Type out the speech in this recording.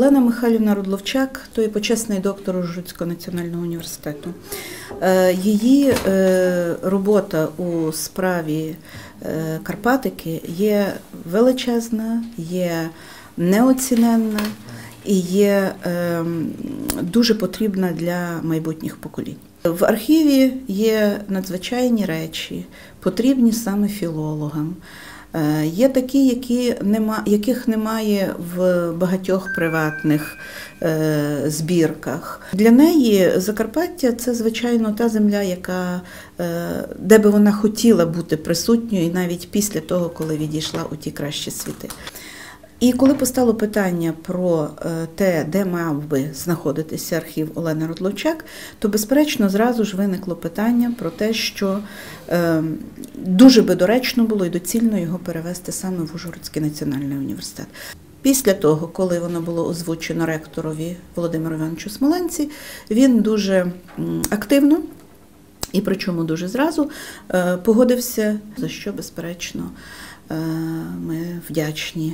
Олена Михайлівна Рудловчак, то є почесний доктор Ужгородського національного університету. Е, Її е, робота у справі е, Карпатики є величезна, є неоціненна і є е, дуже потрібна для майбутніх поколінь. В архіві є надзвичайні речі, потрібні саме філологам. Е, Є такі, які нема, яких немає в багатьох приватних е, збірках. Для неї Закарпаття це, звичайно, та земля, яка, е, де би вона хотіла бути присутньою навіть після того, коли відійшла у ті кращі світи. І коли постало питання про е, те, де мав би знаходитися архів Олени Родловчак, то безперечно зразу ж виникло питання про те, що е, дуже би доречно було і доцільно його перевести саме в Ужгородський національний університет. Після того, коли воно було озвучено ректорові Володимиру Івановичу Смоленці, він дуже активно і причому дуже зразу е, погодився, за що, безперечно, ми вдячні